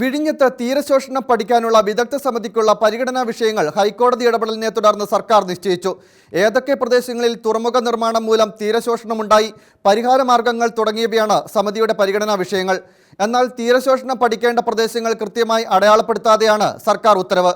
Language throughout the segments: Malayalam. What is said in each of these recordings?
വിഴിഞ്ഞത്ത് തീരശോഷണം പഠിക്കാനുള്ള വിദഗ്ധ സമിതിക്കുള്ള പരിഗണനാ വിഷയങ്ങൾ ഹൈക്കോടതി ഇടപെടലിനെ തുടർന്ന് സർക്കാർ നിശ്ചയിച്ചു. ഏതൊക്കെ പ്രദേശങ്ങളിൽ തുറമുഖ നിർമ്മാണം മൂലം തീരശോഷണമുണ്ടായി പരിഹാര മാർഗങ്ങൾ തുടങ്ങിയവയാണ് സമിതിയുടെ പരിഗണനാ വിഷയങ്ങൾ. എന്നാൽ തീരശോഷണം പഠിക്കേണ്ട പ്രദേശങ്ങൾ കൃത്യമായി അടയാളപ്പെടുത്താതെയാണ് സർക്കാർ ഉത്തരവ്.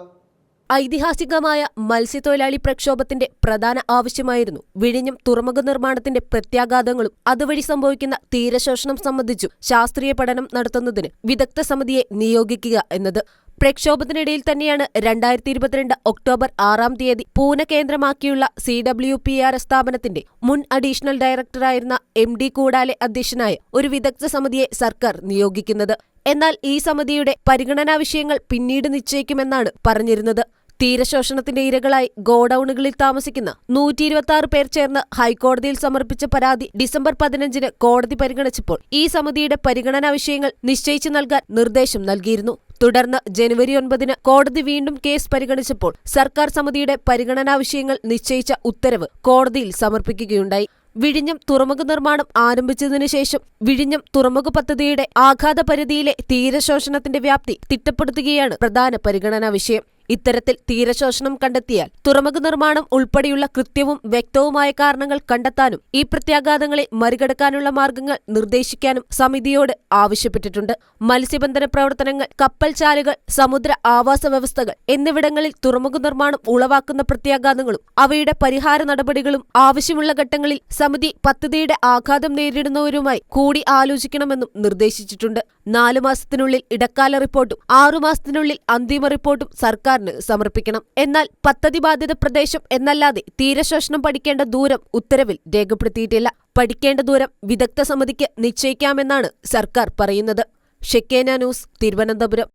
ഐതിഹാസികമായ മത്സ്യത്തൊഴിലാളി പ്രക്ഷോഭത്തിന്റെ പ്രധാന ആവശ്യമായിരുന്നു. വിഴിഞ്ഞം തുറമുഖ നിർമ്മാണത്തിന്റെ പ്രത്യാഘാതങ്ങളും അതുവഴി സംഭവിക്കുന്ന തീരശോഷണം സംബന്ധിച്ചു ശാസ്ത്രീയ പഠനം നടത്തുന്നതിന് വിദഗ്ധ സമിതിയെ നിയോഗിക്കുക എന്നത്. പ്രക്ഷോഭത്തിനിടയിൽ തന്നെയാണ് രണ്ടായിരത്തി ഇരുപത്തിരണ്ട് ഒക്ടോബർ ആറാം തീയതി പൂനെ കേന്ദ്രമാക്കിയുള്ള സി ഡബ്ല്യു പി ആർ സ്ഥാപനത്തിന്റെ മുൻ അഡീഷണൽ ഡയറക്ടറായിരുന്ന എം ഡി കൂടാലെ അധ്യക്ഷനായ ഒരു വിദഗ്ധ സമിതിയെ സർക്കാർ നിയോഗിക്കുന്നത്. എന്നാൽ ഈ സമിതിയുടെ പരിഗണനാ വിഷയങ്ങൾ പിന്നീട് നിശ്ചയിക്കുമെന്നാണ് പറഞ്ഞിരുന്നത്. തീരശോഷണത്തിന്റെ ഇരകളായി ഗോഡൌണുകളിൽ താമസിക്കുന്ന നൂറ്റി ഇരുപത്തി പേർ ചേർന്ന് ഹൈക്കോടതിയിൽ സമർപ്പിച്ച പരാതി ഡിസംബർ പതിനഞ്ചിന് കോടതി പരിഗണിച്ചപ്പോൾ ഈ സമിതിയുടെ പരിഗണനാ വിഷയങ്ങൾ നിശ്ചയിച്ചു നൽകാൻ നിർദ്ദേശം നൽകിയിരുന്നു. തുടർന്ന് ജനുവരി ഒൻപതിന് കോടതി വീണ്ടും കേസ് പരിഗണിച്ചപ്പോൾ സർക്കാർ സമിതിയുടെ പരിഗണനാ വിഷയങ്ങൾ നിശ്ചയിച്ച ഉത്തരവ് കോടതിയിൽ സമർപ്പിക്കുകയുണ്ടായി. വിഴിഞ്ഞം തുറമുഖ നിർമ്മാണം ആരംഭിച്ചതിനു ശേഷം വിഴിഞ്ഞം തുറമുഖ പദ്ധതിയുടെ ആഘാത പരിധിയിലെ തീരശോഷണത്തിന്റെ വ്യാപ്തി തിട്ടപ്പെടുത്തുകയാണ് പ്രധാന പരിഗണനാ വിഷയം. ഇത്തരത്തിൽ തീരശോഷണം കണ്ടെത്തിയാൽ തുറമുഖ നിർമ്മാണം ഉൾപ്പെടെയുള്ള കൃത്യവും വ്യക്തവുമായ കാരണങ്ങൾ കണ്ടെത്താനും ഈ പ്രത്യാഘാതങ്ങളെ മറികടക്കാനുള്ള മാർഗങ്ങൾ നിർദ്ദേശിക്കാനും സമിതിയോട് ആവശ്യപ്പെട്ടിട്ടുണ്ട്. മത്സ്യബന്ധന പ്രവർത്തനങ്ങൾ കപ്പൽ ചാലുകൾ സമുദ്ര ആവാസ വ്യവസ്ഥകൾ എന്നിവിടങ്ങളിൽ തുറമുഖ നിർമ്മാണം ഉളവാക്കുന്ന പ്രത്യാഘാതങ്ങളും അവയുടെ പരിഹാര നടപടികളും ആവശ്യമുള്ള ഘട്ടങ്ങളിൽ സമിതി പദ്ധതിയുടെ ആഘാതം നേരിടുന്നവരുമായി കൂടി ആലോചിക്കണമെന്നും നിർദ്ദേശിച്ചിട്ടുണ്ട്. നാലു മാസത്തിനുള്ളിൽ ഇടക്കാല റിപ്പോർട്ടും ആറുമാസത്തിനുള്ളിൽ അന്തിമ റിപ്പോർട്ടും സർക്കാരിന് സമർപ്പിക്കണം. എന്നാൽ പദ്ധതി ബാധിത പ്രദേശം എന്നല്ലാതെ തീരശോഷണം പഠിക്കേണ്ട ദൂരം ഉത്തരവിൽ രേഖപ്പെടുത്തിയിട്ടില്ല. പഠിക്കേണ്ട ദൂരം വിദഗ്ധ സമിതിക്ക് നിശ്ചയിക്കാമെന്നാണ് സർക്കാർ പറയുന്നത്. ഷെക്കേന ന്യൂസ് തിരുവനന്തപുരം.